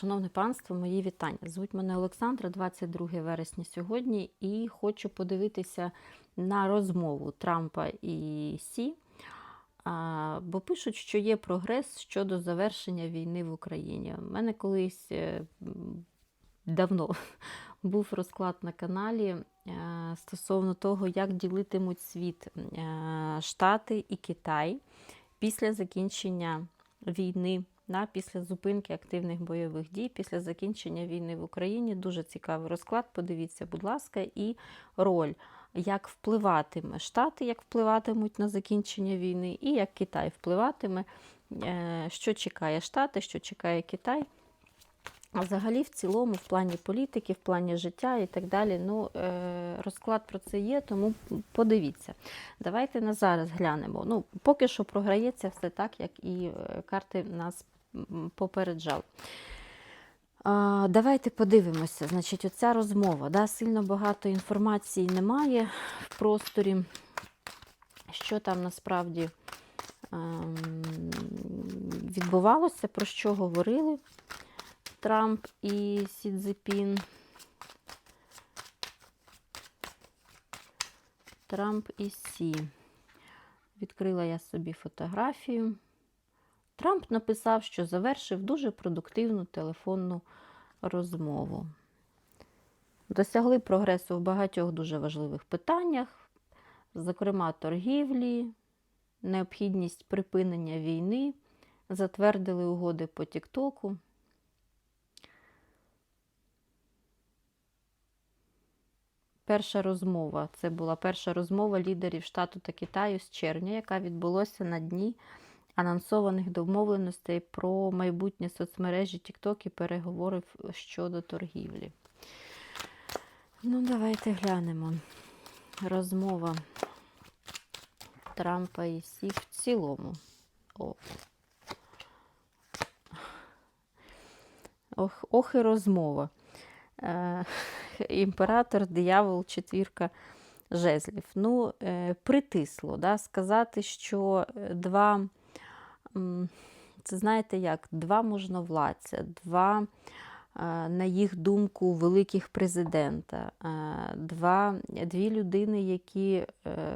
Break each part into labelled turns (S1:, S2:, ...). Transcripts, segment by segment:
S1: Шановне панство, мої вітання. Звуть мене Олександра, 22 вересня сьогодні, і хочу подивитися на розмову Трампа і Сі, бо пишуть, що є прогрес щодо завершення війни в Україні. У мене колись е, давно був розклад на каналі е, стосовно того, як ділитимуть світ е, Штати і Китай після закінчення війни. Да, після зупинки активних бойових дій, після закінчення війни в Україні. Дуже цікавий розклад. Подивіться, будь ласка, і роль, як впливатиме Штати, як впливатимуть на закінчення війни, і як Китай впливатиме, е, що чекає Штати, що чекає Китай. А взагалі, в цілому, в плані політики, в плані життя і так далі. Ну, е, розклад про це є, тому подивіться. Давайте на зараз глянемо. Ну, поки що програється все так, як і е, карти нас А, давайте подивимося. Значить, оця розмова. Да, сильно багато інформації немає в просторі. Що там насправді ем, відбувалося, про що говорили Трамп і Сі Цзепін. Трамп і Сі. Відкрила я собі фотографію. Трамп написав, що завершив дуже продуктивну телефонну розмову. Досягли прогресу в багатьох дуже важливих питаннях, зокрема торгівлі, необхідність припинення війни, затвердили угоди по Тіктоку. Перша розмова. Це була перша розмова лідерів Штату та Китаю з червня, яка відбулася на дні анонсованих домовленостей про майбутнє соцмережі TikTok і переговорів щодо торгівлі. Ну, давайте глянемо. Розмова Трампа і Сі в цілому. О. Ох, ох і розмова. Е, імператор, диявол, четвірка жезлів. Ну, е, притисло. Да? Сказати, що два, м, це знаєте як, два можновладця, два, е, на їх думку, великих президента, е, два, дві людини, які е,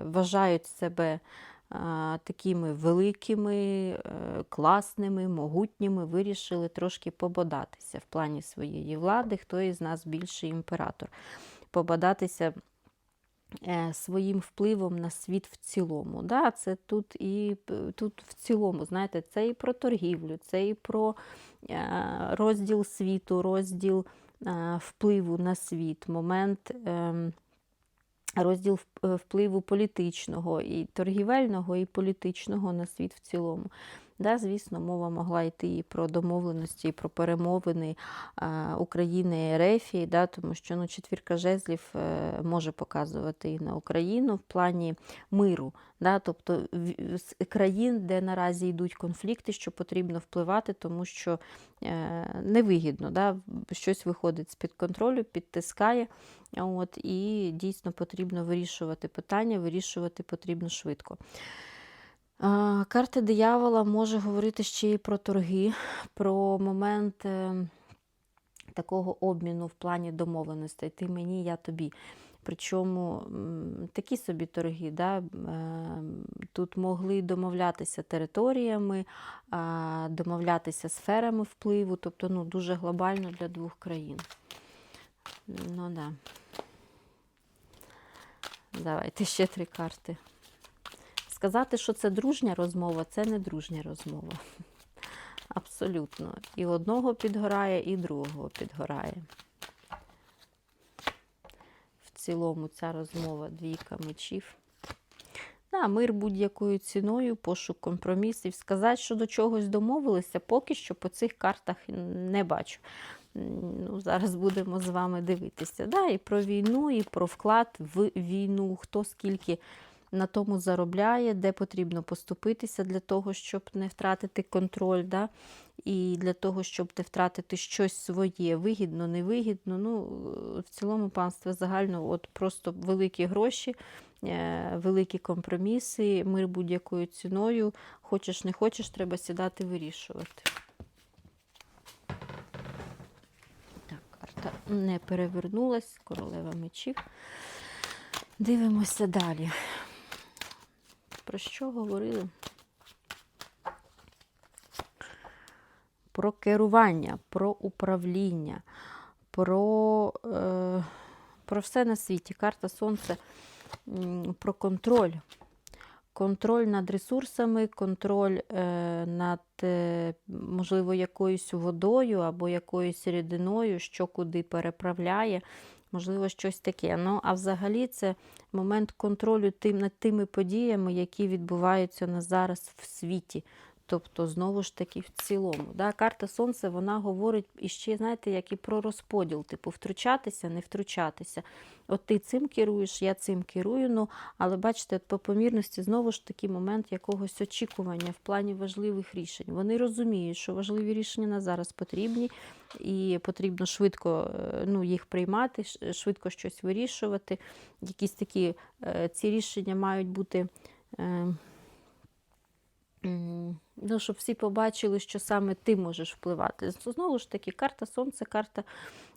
S1: вважають себе такими великими, класними, могутніми, вирішили трошки пободатися в плані своєї влади, хто із нас більший імператор. Пободатися е, своїм впливом на світ в цілому. Да, Це тут і тут в цілому, знаєте, це і про торгівлю, це і про е, розділ світу, розділ е, впливу на світ, момент. ем, розділ е, впливу політичного, і торгівельного, і політичного на світ в цілому. Да, звісно, мова могла йти і про домовленості, і про перемовини України і Ерефії, да, тому що ну, четвірка жезлів е, може показувати і на Україну в плані миру. Да, тобто з країн, де наразі йдуть конфлікти, що потрібно впливати, тому що е, невигідно, да, щось виходить з-під контролю, підтискає. От, і дійсно потрібно вирішувати питання, вирішувати потрібно швидко. Карта диявола може говорити ще й про торги, про момент е, такого обміну в плані домовленостей. Ти мені, я тобі. Причому такі собі торги, да? е, тут могли домовлятися територіями, домовлятися сферами впливу, тобто ну, дуже глобально для двох країн. Ну да. Давайте ще три карти. Сказати, що це дружня розмова, це не дружня розмова. Абсолютно. І одного підгорає, і другого підгорає. В цілому ця розмова двійка мечів. Да, мир будь-якою ціною, пошук компромісів. Сказати, що до чогось домовилися, поки що по цих картах не бачу. Ну, зараз будемо з вами дивитися. Да, і про війну, і про вклад в війну, хто скільки на тому заробляє, де потрібно поступитися для того, щоб не втратити контроль, да? і для того, щоб не втратити щось своє, вигідно, невигідно. Ну, в цілому панство загально от просто великі гроші, е, великі компроміси, мир будь-якою ціною. Хочеш, не хочеш, треба сідати вирішувати. не перевернулась, королева мечів. Дивимося далі. Про що говорили? Про керування, про управління, про, е, про все на світі. Карта Сонце про контроль. Контроль над ресурсами, контроль е, над, е, можливо, якоюсь водою або якоюсь рідиною, що куди переправляє, можливо, щось таке. Ну, а взагалі це момент контролю тим, над тими подіями, які відбуваються на зараз в світі. Тобто, знову ж таки, в цілому. Да? Карта Сонце вона говорить іще, знаєте, як і про розподіл, типу втручатися, не втручатися. От ти цим керуєш, я цим керую. Ну, але бачите, от по помірності знову ж таки момент якогось очікування в плані важливих рішень. Вони розуміють, що важливі рішення на зараз потрібні, і потрібно швидко е, ну, їх приймати, швидко щось вирішувати. Якісь такі е, ці рішення мають бути. Ну, щоб всі побачили, що саме ти можеш впливати. Знову ж таки, карта Сонце, карта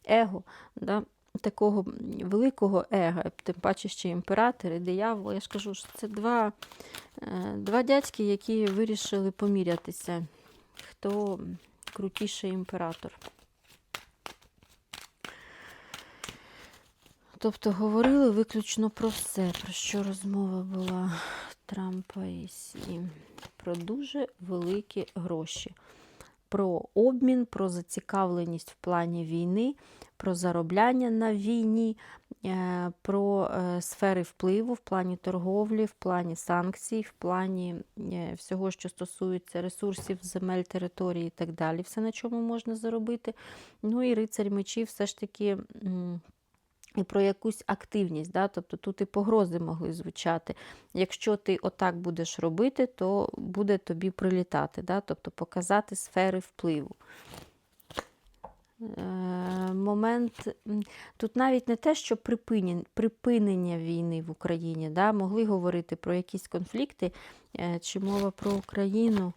S1: его, да? такого великого его, тим паче ще імператор і диявол. Я ж кажу, що це два, е, два дядьки, які вирішили помірятися, хто крутіший імператор. Тобто говорили виключно про все, про що розмова була Трампа і Сі. Про дуже великі гроші, про обмін, про зацікавленість в плані війни, про заробляння на війні, е, про е, сфери впливу в плані торговлі, в плані санкцій, в плані е, всього, що стосується ресурсів, земель, території і так далі. Все, на чому можна заробити. Ну і рицарь мечів все ж таки. І про якусь активність, да? тобто тут і погрози могли звучати. Якщо ти отак будеш робити, то буде тобі прилітати, да? тобто показати сфери впливу. Е, Момент тут навіть не те, що припинен- припинення війни в Україні, да? могли говорити про якісь конфлікти, е, чи мова про Україну.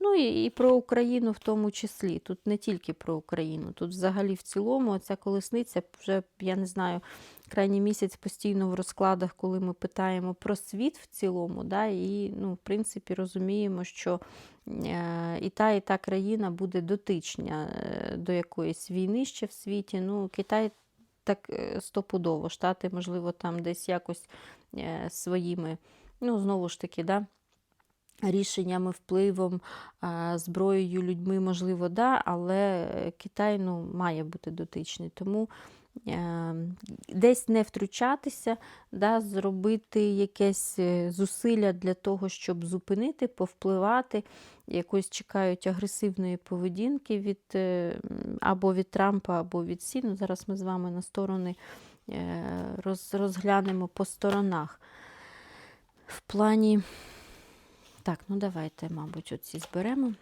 S1: Ну і, і про Україну в тому числі. Тут не тільки про Україну, тут взагалі в цілому ця колесниця вже, я не знаю, крайній місяць постійно в розкладах, коли ми питаємо про світ в цілому, да, і, ну, в принципі, розуміємо, що е, і та, і та країна буде дотична е, до якоїсь війни ще в світі. Ну, Китай так е, стопудово, Штати, можливо, там десь якось своїми, ну, знову ж таки, да, рішеннями, впливом, зброєю, людьми, можливо, да, але Китай ну, має бути дотичний. Тому е, десь не втручатися, да, зробити якесь е, зусилля для того, щоб зупинити, повпливати. Якось чекають агресивної поведінки від е, або від Трампа, або від Сі. Ну, зараз ми з вами на сторони роз, розглянемо по сторонах. В плані. Так, ну давайте, мабуть, оці зберемо.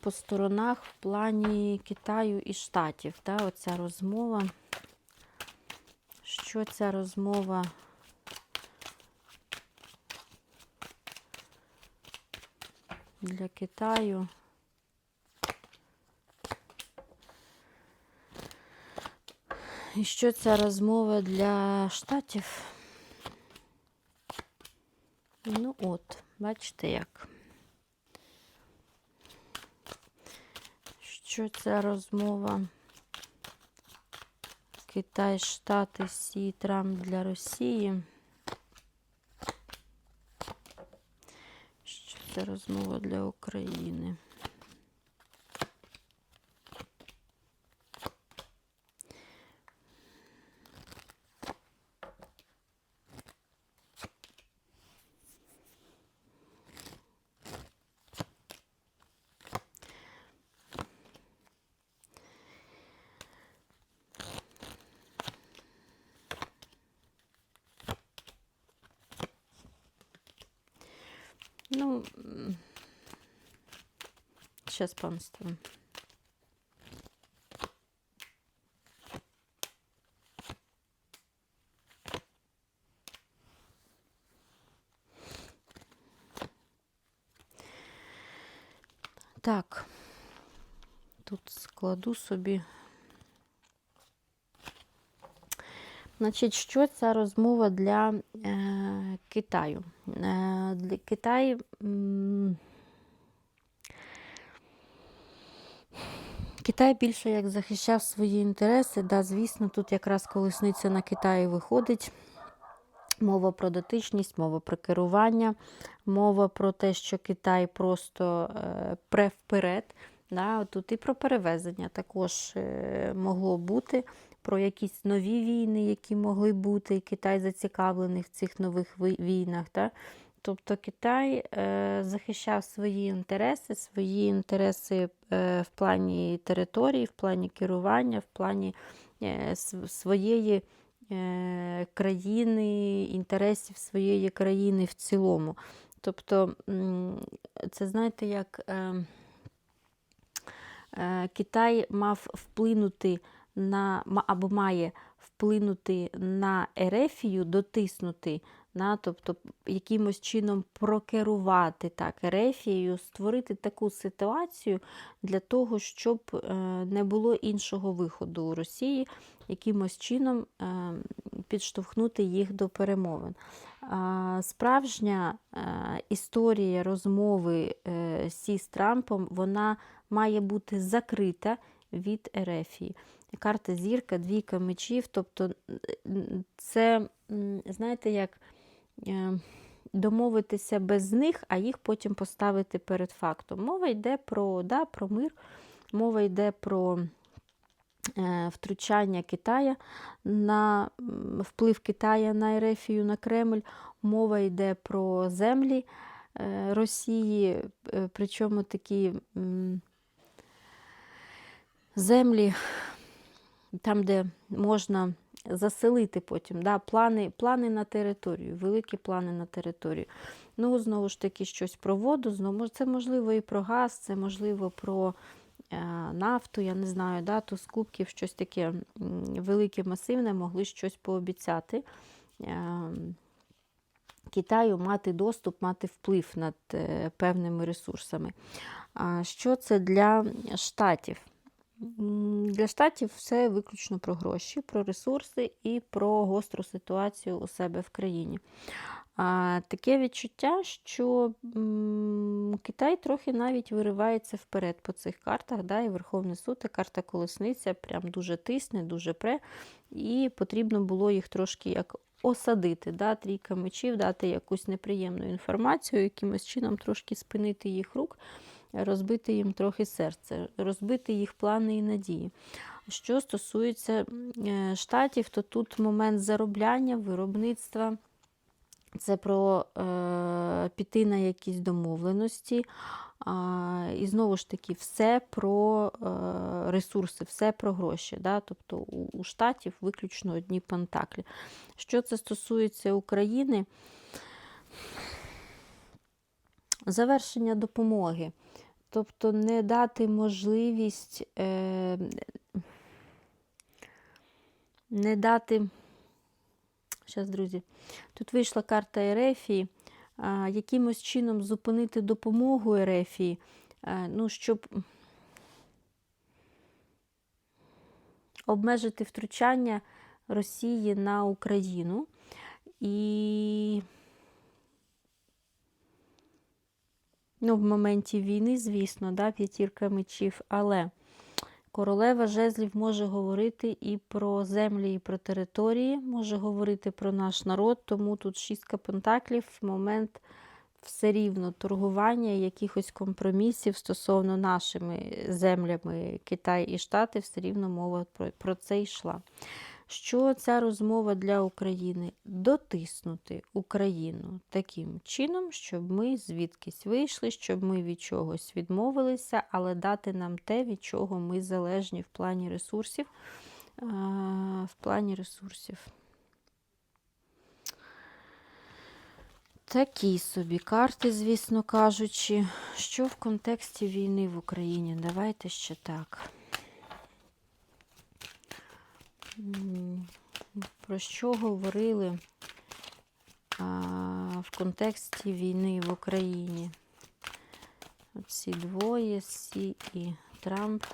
S1: По сторонах в плані Китаю і Штатів. Да, оця розмова. Що ця розмова для Китаю? І що ця розмова для Штатів? Ну от, бачите як. Що ця розмова? Китай, Штати, Сі, Трамп для Росії. Що це розмова для України? Ну, зараз панство. Так, тут складу собі. Значить, що ця розмова для Китаю? Е, Китай. Китай більше як захищав свої інтереси. Да, звісно, тут якраз колесниця на Китаї виходить. Мова про дотичність, мова про керування, мова про те, що Китай просто е, пре вперед. Да, тут і про перевезення також е, могло бути, про якісь нові війни, які могли бути, і Китай зацікавлений в цих нових війнах. Да. Тобто Китай е, захищав свої інтереси, свої інтереси е, в плані території, в плані керування, в плані е, своєї е, країни, інтересів своєї країни в цілому. Тобто, це знаєте, як е, е, Китай мав вплинути на або має вплинути на Ерефію, дотиснути, на, тобто якимось чином прокерувати так Ерефією, створити таку ситуацію для того, щоб е, не було іншого виходу у Росії, якимось чином е, підштовхнути їх до перемовин. Справжня е, історія розмови Сі з Трампом вона має бути закрита від Ерефії. Карта зірка, двійка мечів. Тобто це, знаєте, як е, домовитися без них, а їх потім поставити перед фактом. Мова йде про, да, про мир, мова йде про е, втручання Китая на вплив Китая на Ерефію, на Кремль. Мова йде про землі е, Росії, причому такі землі, там, де можна заселити потім, да, плани, плани на територію, великі плани на територію. Ну, знову ж таки, щось про воду, знову це можливо і про газ, це можливо про е, нафту, я не знаю, да, то з кубків щось таке велике, масивне, могли щось пообіцяти. Е, Китаю мати доступ, мати вплив над е, певними ресурсами. Що це для штатів? Для штатів все виключно про гроші, про ресурси і про гостру ситуацію у себе в країні. А, таке відчуття, що м, Китай трохи навіть виривається вперед по цих картах. Да, і Верховний суд, і карта колесниця прям дуже тисне, дуже пре, і потрібно було їх трошки як осадити, да, трійка мечів, дати якусь неприємну інформацію, якимось чином трошки спинити їх рук, розбити їм трохи серце, розбити їх плани і надії. Що стосується е, штатів, то тут момент заробляння, виробництва. Це про е, піти на якісь домовленості. А, і знову ж таки, все про е, ресурси, все про гроші. Да? Тобто у, у штатів виключно одні пентаклі. Що це стосується України, завершення допомоги. Тобто не дати можливість, е, не дати. Зараз, друзі, тут вийшла карта Ерефії, а, якимось чином зупинити допомогу Ерефії, а, ну, щоб обмежити втручання Росії на Україну. І ну, в моменті війни, звісно, да, п'ятірка мечів, але королева жезлів може говорити і про землі, і про території, може говорити про наш народ, тому тут шістка пентаклів, момент все рівно торгування, якихось компромісів стосовно нашими землями. Китай і Штати, все рівно мова про це йшла. Що ця розмова для України? Дотиснути Україну таким чином, щоб ми звідкись вийшли, щоб ми від чогось відмовилися, але дати нам те, від чого ми залежні в плані ресурсів. В плані ресурсів. Такі собі карти, звісно кажучи. Що в контексті війни в Україні? Давайте ще так. М, Про що говорили в контексті війни в Україні? Оці двоє, Сі і Трамп.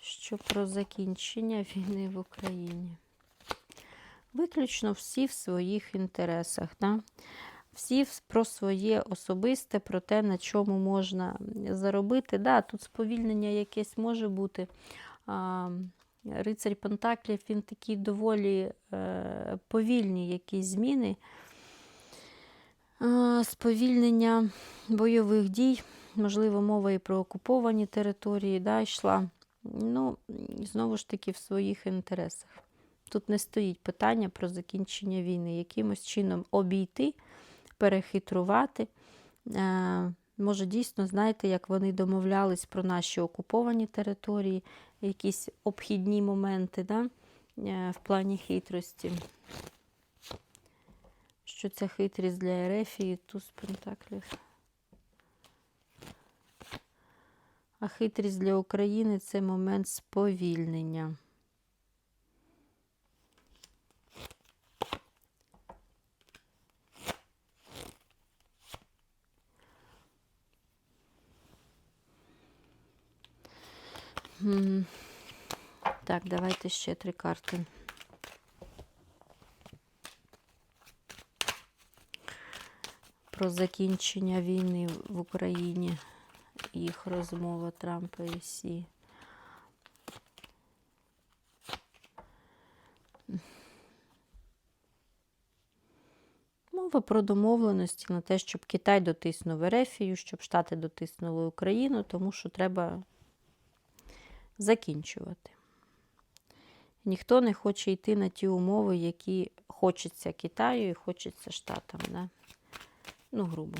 S1: що про закінчення війни в Україні. Виключно всі в своїх інтересах. Да? Всі про своє особисте, про те, на чому можна заробити. Да, тут сповільнення якесь може бути. А, Рицарь Пентаклів, він такі доволі е, повільні якісь зміни. Е, сповільнення бойових дій, можливо, мова і про окуповані території да, йшла. Ну, знову ж таки, в своїх інтересах. Тут не стоїть питання про закінчення війни, якимось чином обійти, перехитрувати. Е, може, дійсно, знаєте, як вони домовлялись про наші окуповані території, якісь обхідні моменти да? е, в плані хитрості. Що ця хитрість для Ерефії, туз пентаклів. А хитрість для України це момент сповільнення. Так, давайте ще три карти. Про закінчення війни в Україні. Їх розмова Трампа і Сі. Мова про домовленості на те, щоб Китай дотиснув Ерефію, щоб Штати дотиснули Україну, тому що треба закінчувати. Ніхто не хоче йти на ті умови, які хочеться Китаю і хочеться Штатам. Да? Ну, грубо.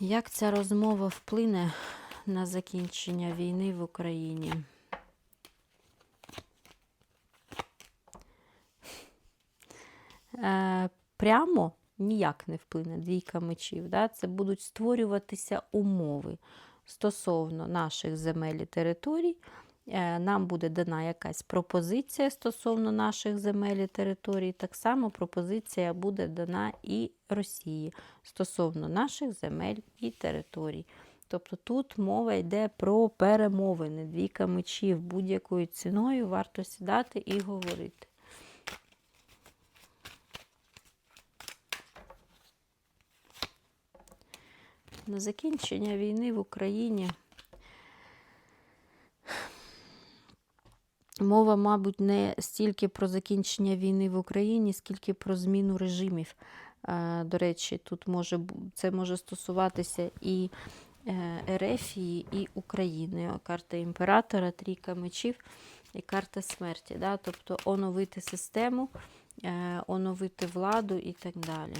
S1: Як ця розмова вплине на закінчення війни в Україні? Е, прямо ніяк не вплине двійка мечів. Да? Це будуть створюватися умови стосовно наших земель і територій. Е, Нам буде дана якась пропозиція стосовно наших земель і територій. Так само пропозиція буде дана і Росії стосовно наших земель і територій. Тобто тут мова йде про перемовини, двійка мечів будь-якою ціною варто сідати і говорити. На закінчення війни в Україні мова, мабуть, не стільки про закінчення війни в Україні, скільки про зміну режимів. Е, До речі, тут може це може стосуватися і Ерефії, і України. Карта імператора, трійка мечів і карта смерті. Да? Тобто оновити систему, е, оновити владу і так далі.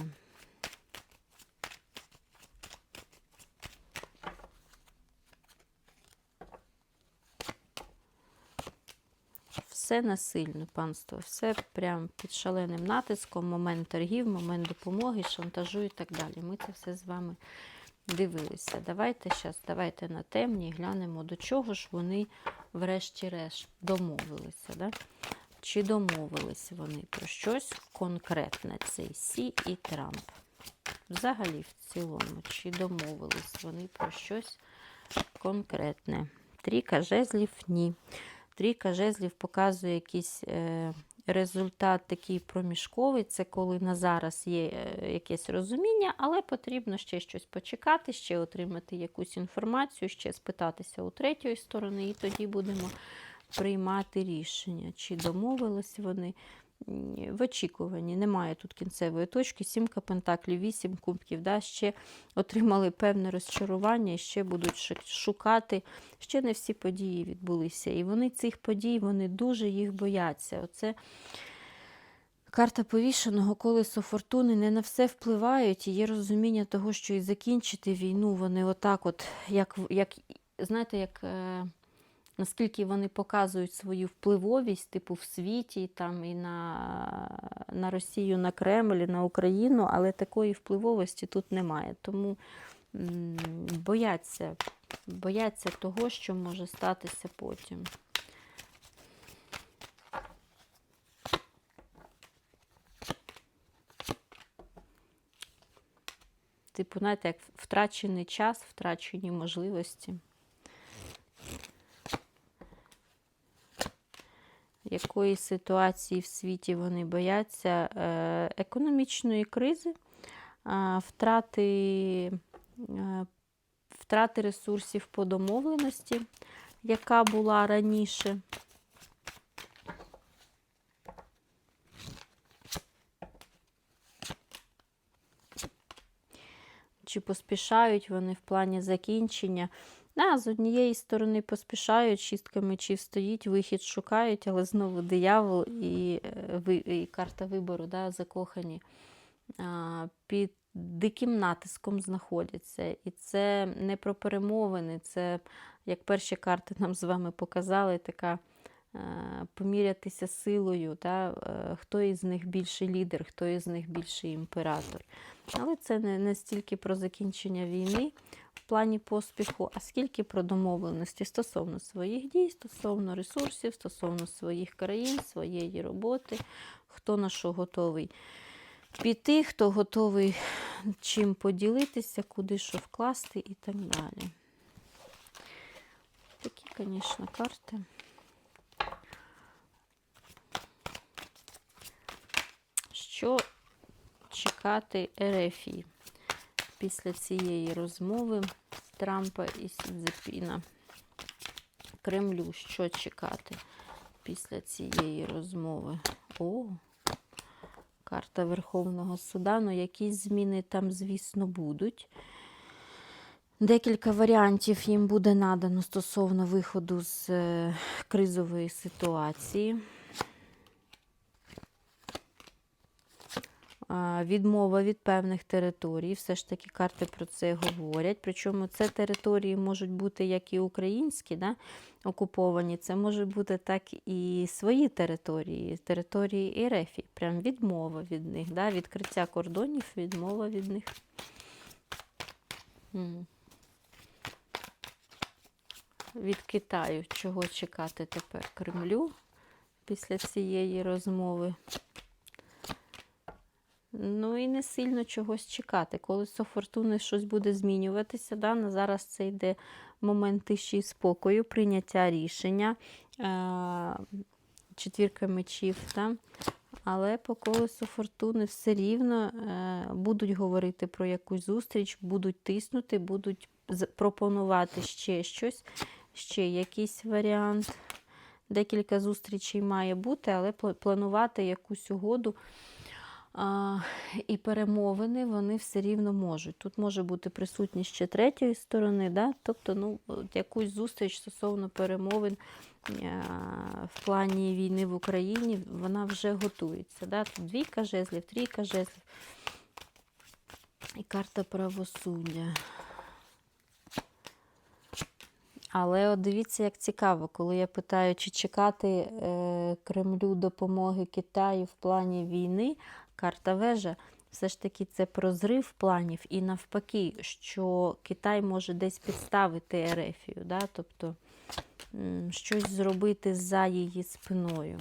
S1: Все насильно, панство, все прям під шаленим натиском, момент торгів, момент допомоги, шантажу і так далі. Ми це все з вами дивилися. Давайте зараз, давайте на темні глянемо, до чого ж вони, врешті-решт, домовилися. Да? Чи домовились вони про щось конкретне, цей Сі і Трамп? Взагалі, в цілому, чи домовились вони про щось конкретне? Трійка жезлів ні. Трійка жезлів показує якийсь е, результат такий проміжковий. Це коли на зараз є е, якесь розуміння, але потрібно ще щось почекати, ще отримати якусь інформацію, ще спитатися у третьої сторони, і тоді будемо приймати рішення, чи домовились вони. В очікуванні немає тут кінцевої точки. Сімка пентаклів, вісім кубків. Да? Ще отримали певне розчарування ще будуть шукати. Ще не всі події відбулися. І вони цих подій вони дуже їх бояться. Оце карта повішеного колесо фортуни не на все впливають. І є розуміння того, що і закінчити війну вони отак, от, як, як знаєте, як. Е, наскільки вони показують свою впливовість, типу в світі, там і на на Росію, на Кремль, і на Україну, але такої впливовості тут немає. Тому бояться, бояться того, що може статися потім. Типу, знаєте, як втрачений час, втрачені можливості. Якої ситуації в світі вони бояться? Е, Економічної кризи, втрати, е, втрати ресурсів по домовленості, яка була раніше. Чи поспішають вони в плані закінчення? Да, з однієї сторони поспішають, шістка мечів стоїть, вихід шукають, але знову диявол і, е, і карта вибору, да, закохані, а, під диким натиском знаходяться. І це не про перемовини, це, як перші карти нам з вами показали, така помірятися силою, да, е, хто із них більший лідер, хто із них більший імператор. Але це не, не стільки про закінчення війни в плані поспіху, а скільки про домовленості стосовно своїх дій, стосовно ресурсів, стосовно своїх країн, своєї роботи, хто на що готовий піти, хто готовий чим поділитися, куди що вкласти і так далі. Такі, звісно, карти. Що чекати Ерефії після цієї розмови Трампа і Сідзепіна? Кремлю, що чекати після цієї розмови? О, карта Верховного Суда. Ну, якісь зміни там, звісно, будуть. Декілька варіантів їм буде надано стосовно виходу з е, кризової ситуації. Відмова від певних територій. Все ж таки карти про це говорять. Причому це території можуть бути як і українські, да, окуповані, це можуть бути так і свої території, території Ерефії. Прям відмова від них, да, відкриття кордонів, відмова від них. Від Китаю чого чекати тепер Кремлю після цієї розмови. Ну і не сильно чогось чекати. Колесо фортуни щось буде змінюватися. Да? На зараз це йде момент тиші і спокою, прийняття рішення, е, четвірка мечів. Да? Але по колесу фортуни все рівно е, будуть говорити про якусь зустріч, будуть тиснути, будуть пропонувати ще щось, ще якийсь варіант. Декілька зустрічей має бути, але планувати якусь угоду а, і перемовини вони все рівно можуть. Тут може бути присутність ще третьої сторони, да? тобто ну, от якусь зустріч стосовно перемовин а, в плані війни в Україні, вона вже готується. Да? Тут двійка жезлів, трійка жезлів і карта правосуддя. Але от дивіться, як цікаво, коли я питаю, чи чекати е, Кремлю допомоги Китаю в плані війни, карта вежа, все ж таки це про зрив планів і навпаки, що Китай може десь підставити Ерефію, да? тобто щось зробити за її спиною.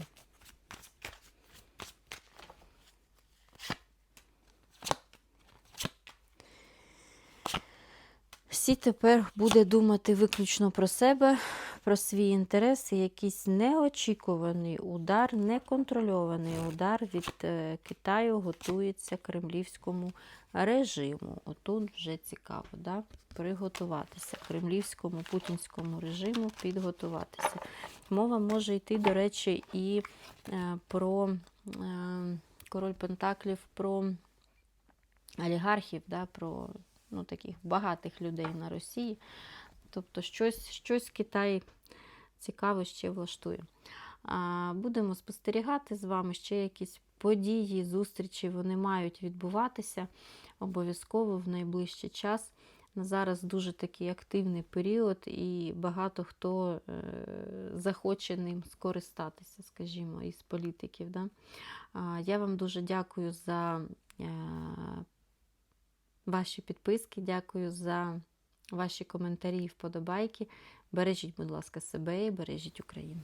S1: Всі тепер буде думати виключно про себе, про свій інтерес і якийсь неочікуваний удар, неконтрольований удар від е, Китаю готується кремлівському режиму. Отут вже цікаво, да? приготуватися кремлівському путінському режиму, підготуватися. Мова може йти, до речі, і е, про е, король Пентаклів, про олігархів, да, про ну, таких багатих людей на Росії. Тобто щось, щось Китай цікаве ще влаштує. Будемо спостерігати з вами ще якісь події, зустрічі, вони мають відбуватися обов'язково в найближчий час. На зараз дуже такий активний період, і багато хто е, захоче ним скористатися, скажімо, із політиків. Да? Я вам дуже дякую за е, ваші підписки, дякую за ваші коментарі і вподобайки. Бережіть, будь ласка, себе і бережіть Україну.